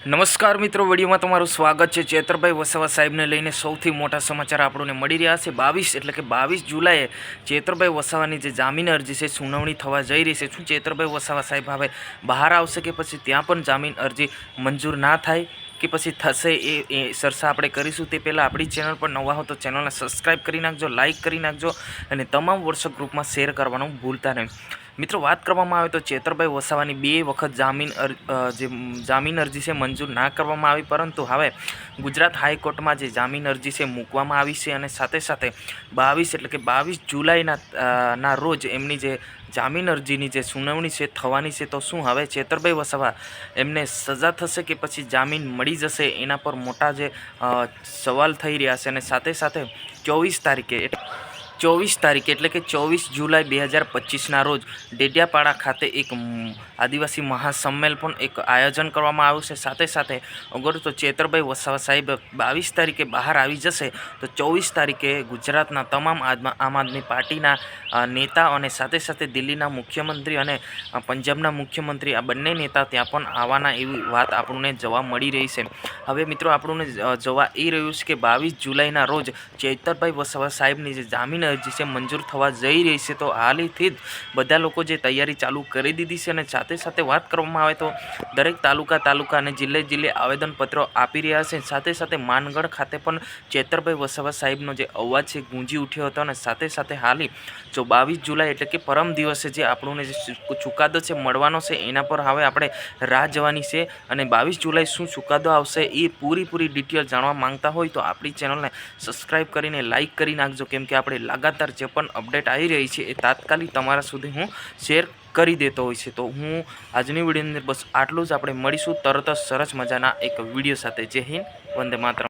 નમસ્કાર મિત્રો, વિડીયોમાં તમારું સ્વાગત છે. ચેતરભાઈ વસાવા સાહેબને લઈને સૌથી મોટા સમાચાર આપણને મળી રહ્યા છે. બાવીસ, એટલે કે બાવીસ જુલાઈએ ચેતરભાઈ વસાવાની જે જામીન અરજી છે, સુનાવણી થવા જઈ રહી છે. શું ચેતરભાઈ વસાવા સાહેબ હવે બહાર આવશે કે પછી ત્યાં પણ જામીન અરજી મંજૂર ના થાય કે પછી થશે એ એ ચર્ચા આપણે કરીશું તે પહેલાં આપણી ચેનલ પર નવા હો તો ચેનલને સબસ્ક્રાઈબ કરી નાખજો, લાઇક કરી નાખજો અને તમામ વોટ્સઅપ ગ્રુપમાં શેર કરવાનું ભૂલતા નહીં. મિત્રો, વાત કરવામાં આવે તો ચેતરભાઈ વસાવાની બે વખત જામીન અર જે જામીન અરજી છે મંજૂર ના કરવામાં આવી, પરંતુ હવે ગુજરાત હાઈકોર્ટમાં જે જામીન અરજી છે મૂકવામાં આવી છે અને સાથે સાથે બાવીસ એટલે કે બાવીસ જુલાઈના ના રોજ એમની જે જામીન અરજીની જે સુનાવણી છે થવાની છે, તો શું હવે ચેતરભાઈ વસાવા એમને સજા થશે કે પછી જામીન મળી જશે, એના પર મોટા જે સવાલ થઈ રહ્યા છે અને સાથે સાથે ચોવીસ તારીખે ચોવીસ તારીખે એટલે કે ચોવીસ જુલાઈ બે હજાર પચીસના રોજ ડેડિયાપાડા ખાતે એક આદિવાસી મહાસંમેલ પણ એક આયોજન કરવામાં આવ્યું છે. સાથે સાથે અગર તો ચેતરભાઈ વસાવા સાહેબ બાવીસ તારીખે બહાર આવી જશે, તો ચોવીસ તારીખે ગુજરાતના તમામ આમ આદમી પાર્ટીના નેતા અને સાથે સાથે દિલ્હીના મુખ્યમંત્રી અને પંજાબના મુખ્યમંત્રી આ બંને નેતા ત્યાં પણ આવવાના એવી વાત આપણને જોવા મળી રહી છે. હવે મિત્રો આપણને જોવા એ રહ્યું છે કે બાવીસ જુલાઈના રોજ ચેતરભાઈ વસાવા સાહેબની જે જામીન અરજી છે મંજૂર થવા જઈ રહી છે, તો હાલથી જ બધા લોકો જે તૈયારી ચાલુ કરી દીધી છે અને સાથે સાથે વાત કરવામાં આવે તો દરેક તાલુકા તાલુકા અને જિલ્લે જિલ્લે આવેદનપત્રો આપી રહ્યા છે. સાથે સાથે માનગઢ ખાતે પણ ચેતરભાઈ વસાવા સાહેબનો જે અવાજ છે ગુંજી ઉઠ્યો હતો અને સાથે સાથે હાલી જો બાવીસ જુલાઈ એટલે કે પરમ દિવસે જે આપણને જે ચુકાદો છે મળવાનો છે, એના પર હવે આપણે રાહ જવાની છે અને બાવીસ જુલાઈ શું ચુકાદો આવશે એ પૂરી પૂરી ડિટેલ જાણવા માંગતા હોય તો આપણી ચેનલને સબસ્ક્રાઈબ કરીને લાઇક કરી નાખજો. કેમ કે આપણે લગાતાર જે પણ અપડેટ આવી રહી છે એ તાત્કાલિક તમારા સુધી હું શેર કરી દેતો હોય છે. તો હું આજની વિડીયોની અંદર બસ આટલું જ. આપણે મળીશું તરત જ સરસ મજાના એક વીડિયો સાથે. જય હિન્દ. વંદે માતરમ.